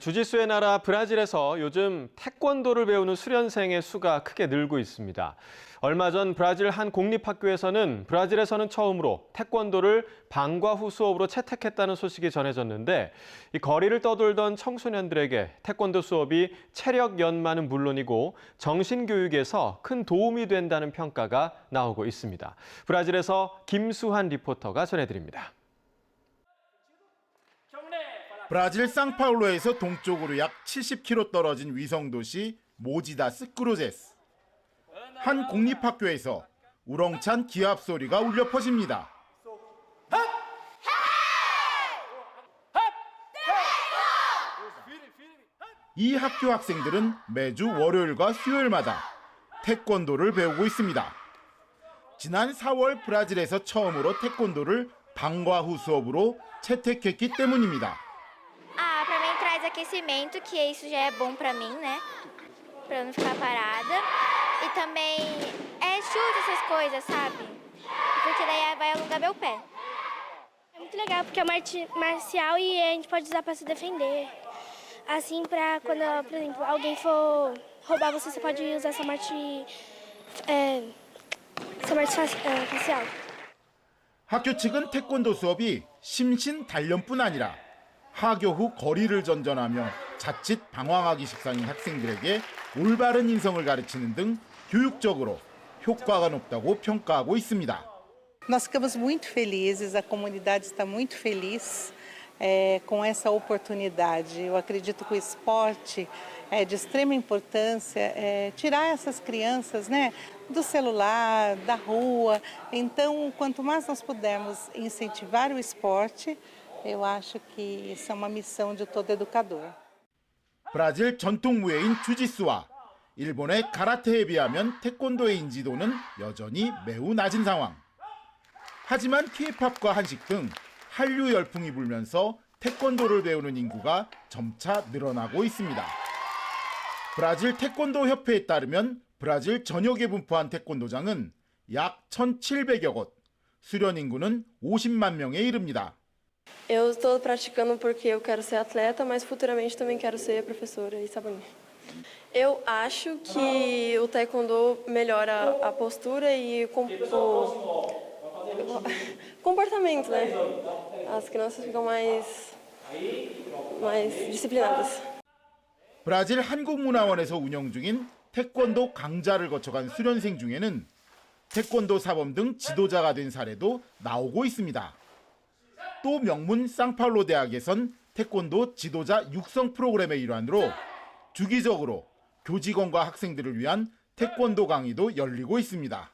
주짓수의 나라 브라질에서 요즘 태권도를 배우는 수련생의 수가 크게 늘고 있습니다. 얼마 전 브라질 한 공립학교에서는 브라질에서는 처음으로 태권도를 방과 후 수업으로 채택했다는 소식이 전해졌는데 이 거리를 떠돌던 청소년들에게 태권도 수업이 체력 연마는 물론이고 정신 교육에서 큰 도움이 된다는 평가가 나오고 있습니다. 브라질에서 김수환 리포터가 전해드립니다. 브라질 상파울로에서 동쪽으로 약 70km 떨어진 위성 도시 모지다스 크루제스. 한 공립학교에서 우렁찬 기합 소리가 울려 퍼집니다. 이 학교 학생들은 매주 월요일과 수요일마다 태권도를 배우고 있습니다. 지난 4월 브라질에서 처음으로 태권도를 방과 후 수업으로 채택했기 때문입니다. Ah, pra mim traz aquecimento, que isso já é bom pra mim, né? Pra eu não ficar parada. E também é chute essas coisas, sabe? Porque daí vai alongar meu pé. É muito legal porque é uma arte marcial e a gente pode usar para se defender. Assim, para quando, por exemplo, alguém for roubar você, você pode usar essa arte, é, essa arte faci- é, facial. 학교 측은 태권도 수업이 심신 단련뿐 아니라 하교 후 거리를 전전하며 자칫 방황하기 식상인 학생들에게 올바른 인성을 가르치는 등 교육적으로 효과가 높다고 평가하고 있습니다. Nós ficamos muito felizes, a comunidade está muito feliz eh, com essa oportunidade. Eu acredito que o esporte é de extrema importância, eh, tirar essas crianças né, do celular, da rua. Então, quanto mais nós pudermos incentivar o esporte, eu acho que isso é uma missão de todo educador. 브라질 전통 무예인 주짓수와 일본의 가라테에 비하면 태권도의 인지도는 여전히 매우 낮은 상황. 하지만 K-팝과 한식 등 한류 열풍이 불면서 태권도를 배우는 인구가 점차 늘어나고 있습니다. 브라질 태권도 협회에 따르면 브라질 전역에 분포한 태권도장은 약 1,700여 곳, 수련 인구는 50만 명에 이릅니다. Eu estou praticando porque eu quero ser atleta, mas futuramente também quero ser professora e saboninha. Eu acho que o taekwondo melhora a postura e o, com- o comportamento, né? As crianças ficam mais, mais disciplinadas. 브라질 한국문화원에서 운영 중인 태권도 강좌를 거쳐간 수련생 중에는 태권도 사범 등 지도자가 된 사례도 나오고 있습니다. 또 명문 상파울로 대학에선 태권도 지도자 육성 프로그램의 일환으로 주기적으로 교직원과 학생들을 위한 태권도 강의도 열리고 있습니다.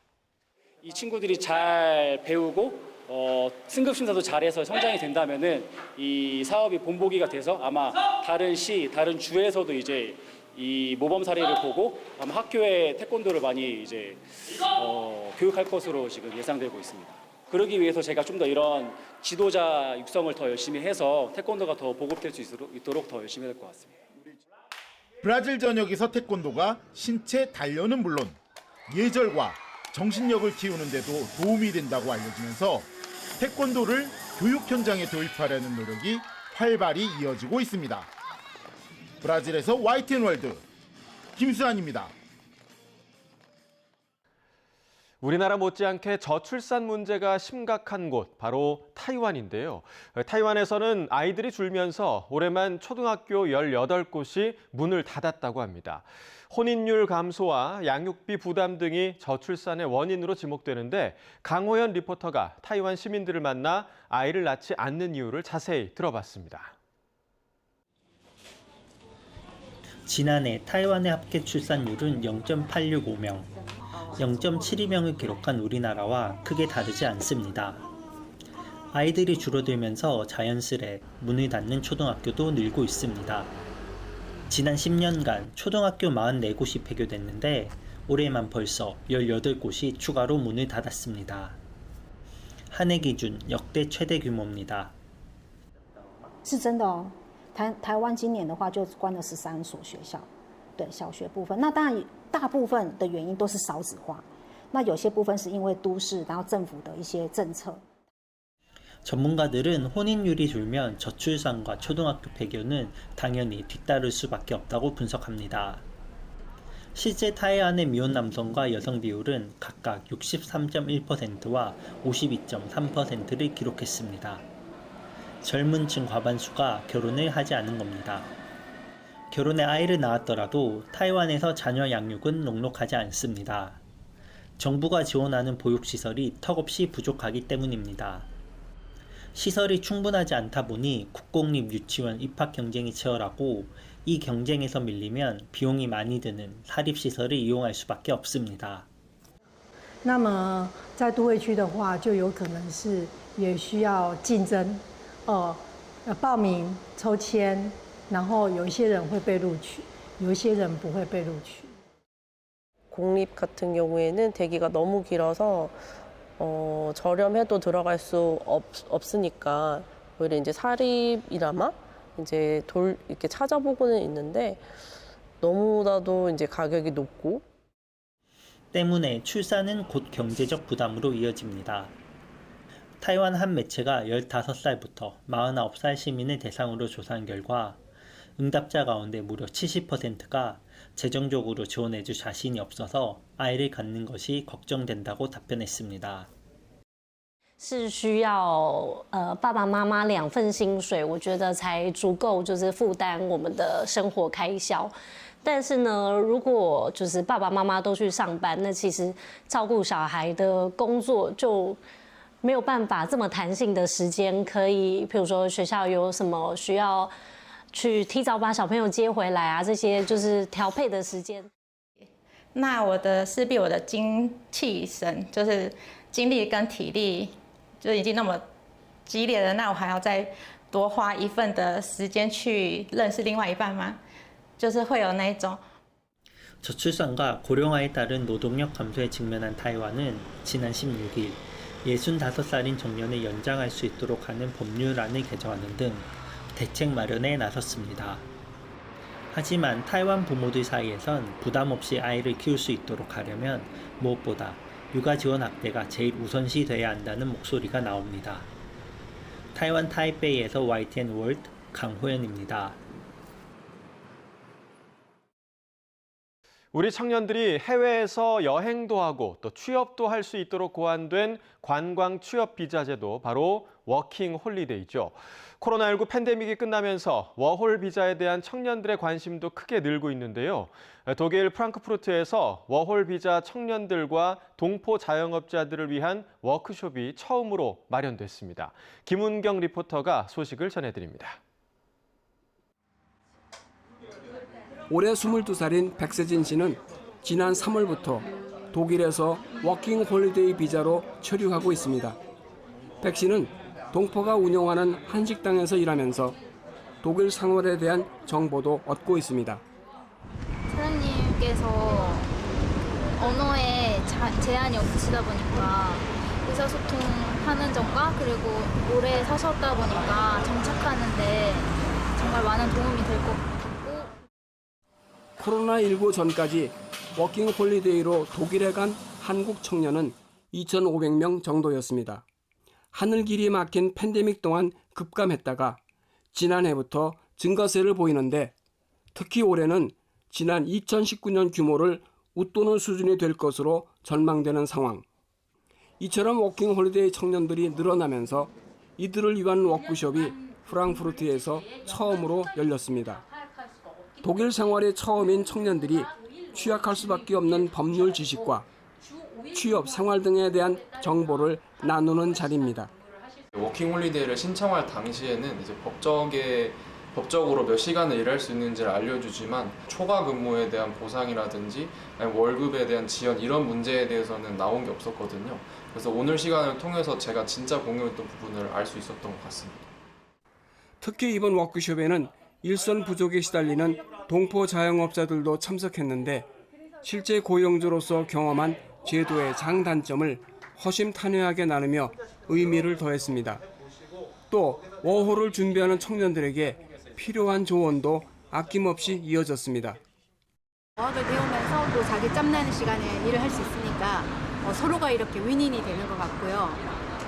이 친구들이 잘 배우고 어, 승급 심사도 잘해서 성장이 된다면은 이 사업이 본보기가 돼서 아마 다른 시, 다른 주에서도 이제 이 모범 사례를 보고 아마 학교에 태권도를 많이 이제 어, 교육할 것으로 지금 예상되고 있습니다. 그러기 위해서 제가 좀 더 이런 지도자 육성을 더 열심히 해서 태권도가 더 보급될 수 있도록, 더 열심히 할 것 같습니다. 브라질 전역에서 태권도가 신체 단련은 물론 예절과 정신력을 키우는 데도 도움이 된다고 알려지면서 태권도를 교육 현장에 도입하려는 노력이 활발히 이어지고 있습니다. 브라질에서 YTN 월드 김수환입니다. 우리나라 못지않게 저출산 문제가 심각한 곳 바로 타이완인데요. 타이완에서는 아이들이 줄면서 올해만 초등학교 18곳이 문을 닫았다고 합니다. 혼인율 감소와 양육비 부담 등이 저출산의 원인으로 지목되는데 강호연 리포터가 타이완 시민들을 만나 아이를 낳지 않는 이유를 자세히 들어봤습니다. 지난해 타이완의 합계 출산율은 0.865명, 0.72명을 기록한 우리나라와 크게 다르지 않습니다. 아이들이 줄어들면서 자연스레 문을 닫는 초등학교도 늘고 있습니다. 지난 10년간 초등학교 44곳이 폐교됐는데 올해만 벌써 18곳이 추가로 문을 닫았습니다. 한 해 기준 역대 최대 규모입니다. 是真的哦。台台湾今年的话，就关了十三所学校， 对小学部分。那当然，大部分的原因都是少子化，那有些部分是因为都市，然后政府的一些政策。 전문가들은 혼인율이 줄면 저출산과 초등학교 폐교는 당연히 뒤따를 수밖에 없다고 분석합니다. 실제 타이완의 미혼 남성과 여성 비율은 각각 63.1%와 52.3%를 기록했습니다. 젊은 층 과반수가 결혼을 하지 않은 겁니다. 결혼에 아이를 낳았더라도 타이완에서 자녀 양육은 녹록하지 않습니다. 정부가 지원하는 보육시설이 턱없이 부족하기 때문입니다. 시설이 충분하지 않다 보니 국공립 유치원 입학 경쟁이 치열하고 이 경쟁에서 밀리면 비용이 많이 드는 사립시설을 이용할 수밖에 없습니다.那么在都会区的话，就有可能是也需要竞争，呃，呃报名抽签， 然后有一些人会被录取，有一些人不会被录取。 공립 같은 경우에는 대기가 너무 길어서 어, 저렴해도 들어갈 수 없, 없으니까 오히려 이제 사립이나마 이제 돌 이렇게 찾아보고는 있는데 너무나도 이제 가격이 높고 때문에 출산은 곧 경제적 부담으로 이어집니다. 타이완 한 매체가 15살부터 49살 시민을 대상으로 조사한 결과 응답자 가운데 무려 70%가 재정적으로 지원해줄 자신이 없어서 아이를 갖는 것이 걱정된다고 답변했습니다. 是需要呃爸爸妈妈两份薪水，我觉得才足够，就是负担我们的生活开销。但是呢，如果就是爸爸妈妈都去上班，那其实照顾小孩的工作就没有办法这么弹性的时间，可以，譬如说学校有什么需要 去提早把小朋友接回来啊，这些就是调配的时间。那我的势必我的精气神就是精力跟体力就已经那么激烈了，那我还要再多花一份的时间去认识另外一半吗？就是会有那一种 저출산과 고령화에 따른 노동력 감소에 직면한 타이완은 지난 16일 65살인 정년을 연장할 수 있도록 하는 법률안을 개정하는 등 대책 마련에 나섰습니다. 하지만 타이완 부모들 사이에선 부담 없이 아이를 키울 수 있도록 하려면 무엇보다 육아 지원 확대가 제일 우선시 돼야 한다는 목소리가 나옵니다. 타이완 타이베이에서 YTN 월드 강호연입니다. 우리 청년들이 해외에서 여행도 하고 또 취업도 할 수 있도록 고안된 관광 취업 비자 제도 바로 워킹 홀리데이죠. 코로나19 팬데믹이 끝나면서 워홀 비자에 대한 청년들의 관심도 크게 늘고 있는데요. 독일 프랑크푸르트에서 워홀 비자 청년들과 동포 자영업자들을 위한 워크숍이 처음으로 마련됐습니다. 김은경 리포터가 소식을 전해드립니다. 올해 22살인 백세진 씨는 지난 3월부터 독일에서 워킹 홀리데이 비자로 체류하고 있습니다. 백 씨는 동포가 운영하는 한식당에서 일하면서 독일 생활에 대한 정보도 얻고 있습니다. 사장님께서 언어에 자- 제한이 없으시다 보니까 의사소통하는 점과 그리고 오래 사셨다 보니까 정착하는데 정말 많은 도움이 될 것 같고 코로나19 전까지 워킹 홀리데이로 독일에 간 한국 청년은 2,500명 정도였습니다. 하늘 길이 막힌 팬데믹 동안 급감했다가 지난해부터 증가세를 보이는데 특히 올해는 지난 2019년 규모를 웃도는 수준이 될 것으로 전망되는 상황. 이처럼 워킹 홀리데이 청년들이 늘어나면서 이들을 위한 워크숍이 프랑크푸르트에서 처음으로 열렸습니다. 독일 생활이 처음인 청년들이 취약할 수밖에 없는 법률 지식과 취업, 생활 등에 대한 정보를 나누는 자리입니다. 워킹 홀리데이를 신청할 당시에는 이제 법적에 법적으로 몇 시간을 일할 수 있는지를 알려주지만 초과 근무에 대한 보상이라든지 월급에 대한 지원 이런 문제에 대해서는 나온 게 없었거든요. 그래서 오늘 시간을 통해서 제가 진짜 공유했던 부분을 알 수 있었던 것 같습니다. 특히 이번 워크숍에는 일선 부족에 시달리는 동포 자영업자들도 참석했는데 실제 고용주로서 경험한 제도의 장단점을 허심탄회하게 나누며 의미를 더했습니다. 또 워홀을 준비하는 청년들에게 필요한 조언도 아낌없이 이어졌습니다. 어학을 배우면서 또 자기 짬나는 시간에 일을 할 수 있으니까 어, 서로가 이렇게 윈윈이 되는 것 같고요.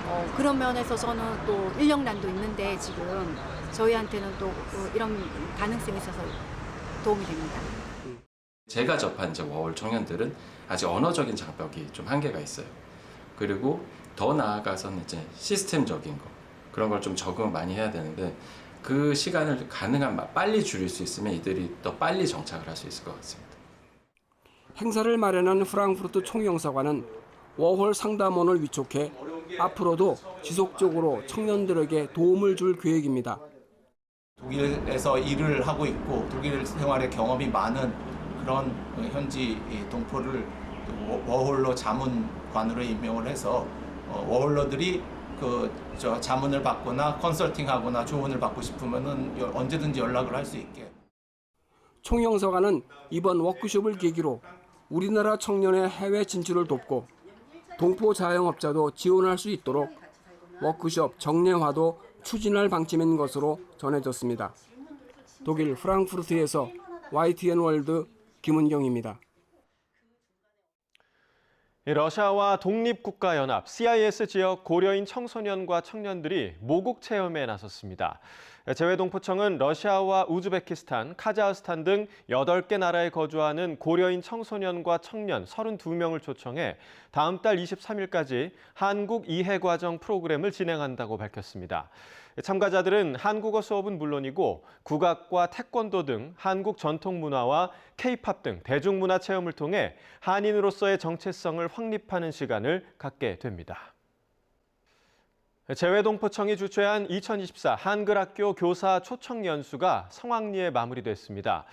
어, 그런 면에서 저는 또 인력난도 있는데 지금 저희한테는 또 어, 이런 가능성이 있어서 도움이 됩니다. 제가 접한 이제 워홀 청년들은 아직 언어적인 장벽이 좀 한계가 있어요. 그리고 더 나아가서는 이제 시스템적인 거 그런 걸 좀 적응을 많이 해야 되는데 그 시간을 가능한 마- 빨리 줄일 수 있으면 이들이 더 빨리 정착을 할 수 있을 것 같습니다. 행사를 마련한 프랑크푸르트 총영사관은 워홀 상담원을 위촉해 앞으로도 지속적으로 청년들에게 도움을 줄 계획입니다. 독일에서 일을 하고 있고 독일 생활의 경험이 많은 그런 현지 이 동포를 워- 워홀로 자문관으로 임명을 해서 어, 워홀러들이 그 저 자문을 받거나 컨설팅하거나 조언을 받고 싶으면은 여- 언제든지 연락을 할 수 있게. 총영사관은 이번 워크숍을 계기로 우리나라 청년의 해외 진출을 돕고 동포 자영업자도 지원할 수 있도록 워크숍 정례화도 추진할 방침인 것으로 전해졌습니다. 독일 프랑크푸르트에서 YTN 월드 김은경입니다. 이 러시아와 독립국가연합 CIS 지역 고려인 청소년과 청년들이 모국 체험에 나섰습니다. 재외동포청은 러시아와 우즈베키스탄, 카자흐스탄 등 8개 나라에 거주하는 고려인 청소년과 청년 32명을 초청해 다음 달 23일까지 한국 이해과정 프로그램을 진행한다고 밝혔습니다. 참가자들은 한국어 수업은 물론이고 국악과 태권도 등 한국 전통 문화와 케이팝 등 대중문화 체험을 통해 한인으로서의 정체성을 확립하는 시간을 갖게 됩니다. 재외동포청이 주최한 2024 한글학교 교사 초청 연수가 성황리에 마무리됐습니다.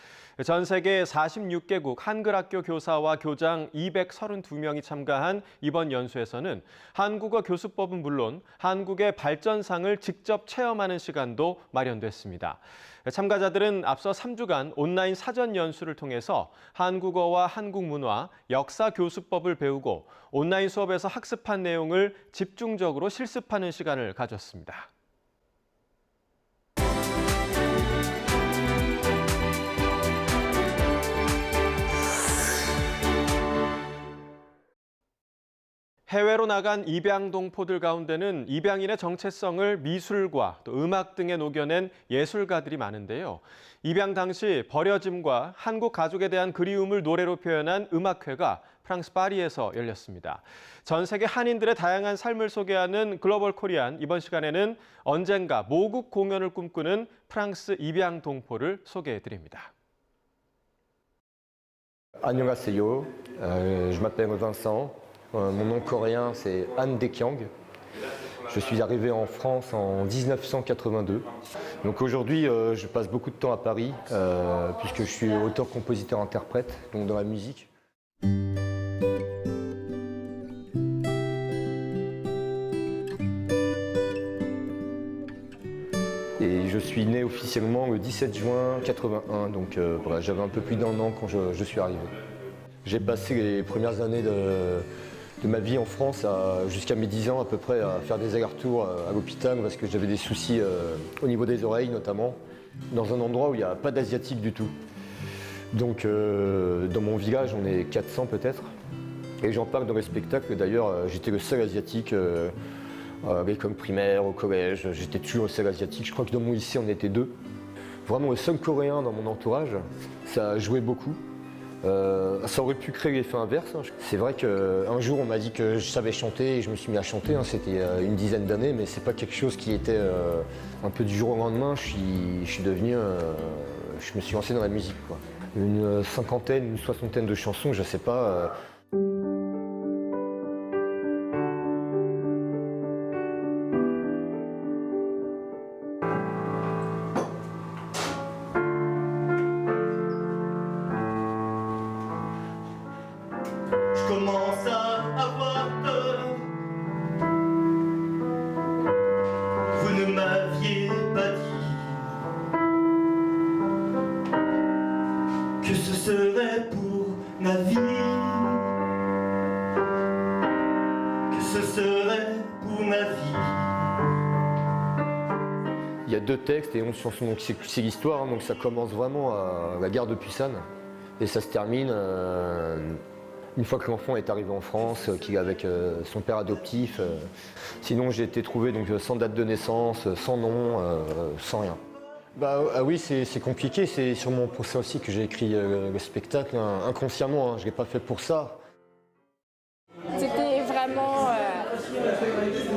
전 세계 46개국 한글 학교 교사와 교장 232명이 참가한 이번 연수에서는 한국어 교수법은 물론 한국의 발전상을 직접 체험하는 시간도 마련됐습니다. 참가자들은 앞서 3주간 온라인 사전 연수를 통해서 한국어와 한국 문화, 역사 교수법을 배우고 온라인 수업에서 학습한 내용을 집중적으로 실습하는 시간을 가졌습니다. 해외로 나간 입양 동포들 가운데는 입양인의 정체성을 미술과 또 음악 등에 녹여낸 예술가들이 많은데요. 입양 당시 버려짐과 한국 가족에 대한 그리움을 노래로 표현한 음악회가 프랑스 파리에서 열렸습니다. 전 세계 한인들의 다양한 삶을 소개하는 글로벌 코리안 이번 시간에는 언젠가 모국 공연을 꿈꾸는 프랑스 입양 동포를 소개해 드립니다. Annyeonghaseyo, euh, je m'appelle Vincent, mon nom coréen c'est Han Dekyang. Je suis arrivé en France en 1982. Donc aujourd'hui euh, je passe beaucoup de temps à Paris euh, puisque je suis auteur, compositeur, interprète, donc dans la musique. Et je suis né officiellement le 17 juin 81, donc euh, j'avais un peu plus d'un an quand je suis arrivé. J'ai passé les premières années de, de ma vie en France jusqu'à mes 10 ans à peu près à faire des allers-retours à, à l'hôpital parce que j'avais des soucis euh, au niveau des oreilles notamment, dans un endroit où il n'y a pas d'asiatique du tout. Donc euh, dans mon village on est 400 peut-être. Et j'en parle dans le spectacle d'ailleurs, euh, j'étais le seul asiatique euh, à primaire, au collège, j'étais toujours le seul asiatique. Je crois que dans mon lycée on était deux. Vraiment le seul coréen dans mon entourage, ça a joué beaucoup. Euh, ça aurait pu créer l'effet inverse. hein. C'est vrai qu'un jour on m'a dit que je savais chanter et je me suis mis à chanter. hein. C'était a une dizaine d'années, mais c'est pas quelque chose qui était euh, un peu du jour au lendemain. Je suis, devenu, euh, je me suis lancé dans la musique. Une cinquantaine, une soixantaine de chansons, je sais pas. A deux textes et 11 chansons, donc c'est l'histoire, hein. donc ça commence vraiment à la gare de Puissane et ça se termine euh, une fois que l'enfant est arrivé en France, euh, qu'il est avec euh, son père adoptif. euh. Sinon, j'ai été trouvé donc, sans date de naissance, sans nom, euh, sans rien. Bah ah oui, c'est c'est compliqué. C'est sûrement pour ça aussi que j'ai écrit euh, le spectacle hein, inconsciemment. hein. Je ne l'ai pas fait pour ça. C'était vraiment euh,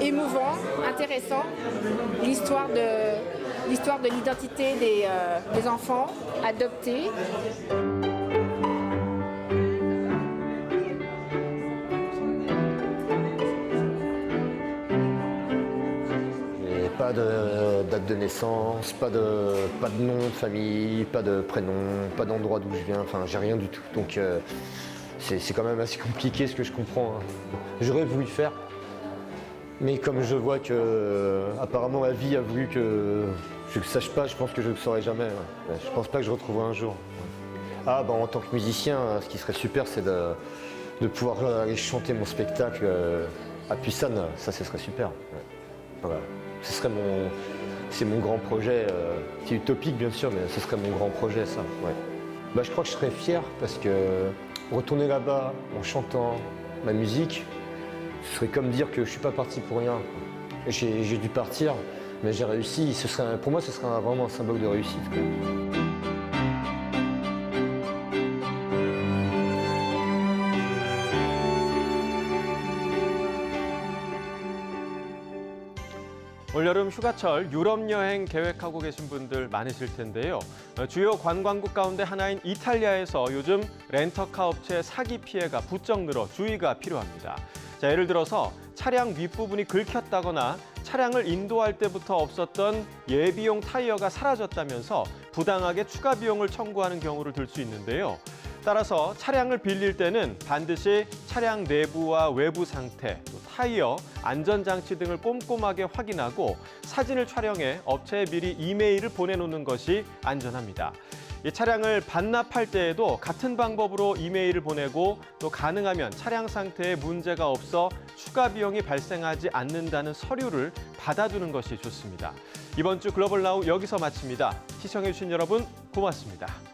émouvant, intéressant, l'histoire de l'histoire de l'identité des, euh, enfants adoptés. Pas de date de naissance, pas de, pas de nom de famille, pas de prénom, pas d'endroit d'où je viens, enfin j'ai rien du tout. Donc euh, c'est quand même assez compliqué ce que je comprends. hein. J'aurais voulu faire, mais comme je vois que euh, apparemment la vie a voulu que je ne sache pas, je pense que je ne le saurai jamais. ouais. Je pense pas que je retrouverai un jour. Ah bah en tant que musicien, ce qui serait super c'est de, pouvoir aller chanter mon spectacle euh, à Puissane, ça ce serait super. Voilà. Ce serait mon, c'est mon grand projet. euh, c'est utopique bien sûr, mais ce serait mon grand projet ça. ouais. Bah, je crois que je serais fier parce que retourner là-bas en chantant ma musique, ce serait comme dire que je suis pas parti pour rien. J'ai dû partir, mais j'ai réussi. Ce serait, pour moi, ce serait vraiment un symbole de réussite. quoi. 올여름 휴가철 유럽 여행 계획하고 계신 분들 많으실 텐데요. 어, 주요 관광국 가운데 하나인 이탈리아에서 요즘 렌터카 업체 사기 피해가 부쩍 늘어 주의가 필요합니다. 자, 예를 들어서 차량 윗부분이 긁혔다거나 차량을 인도할 때부터 없었던 예비용 타이어가 사라졌다면서 부당하게 추가 비용을 청구하는 경우를 들 수 있는데요. 따라서 차량을 빌릴 때는 반드시 차량 내부와 외부 상태, 또 타이어, 안전장치 등을 꼼꼼하게 확인하고 사진을 촬영해 업체에 미리 이메일을 보내놓는 것이 안전합니다. 이 차량을 반납할 때에도 같은 방법으로 이메일을 보내고 또 가능하면 차량 상태에 문제가 없어 추가 비용이 발생하지 않는다는 서류를 받아두는 것이 좋습니다. 이번 주 글로벌 나우 여기서 마칩니다. 시청해주신 여러분 고맙습니다.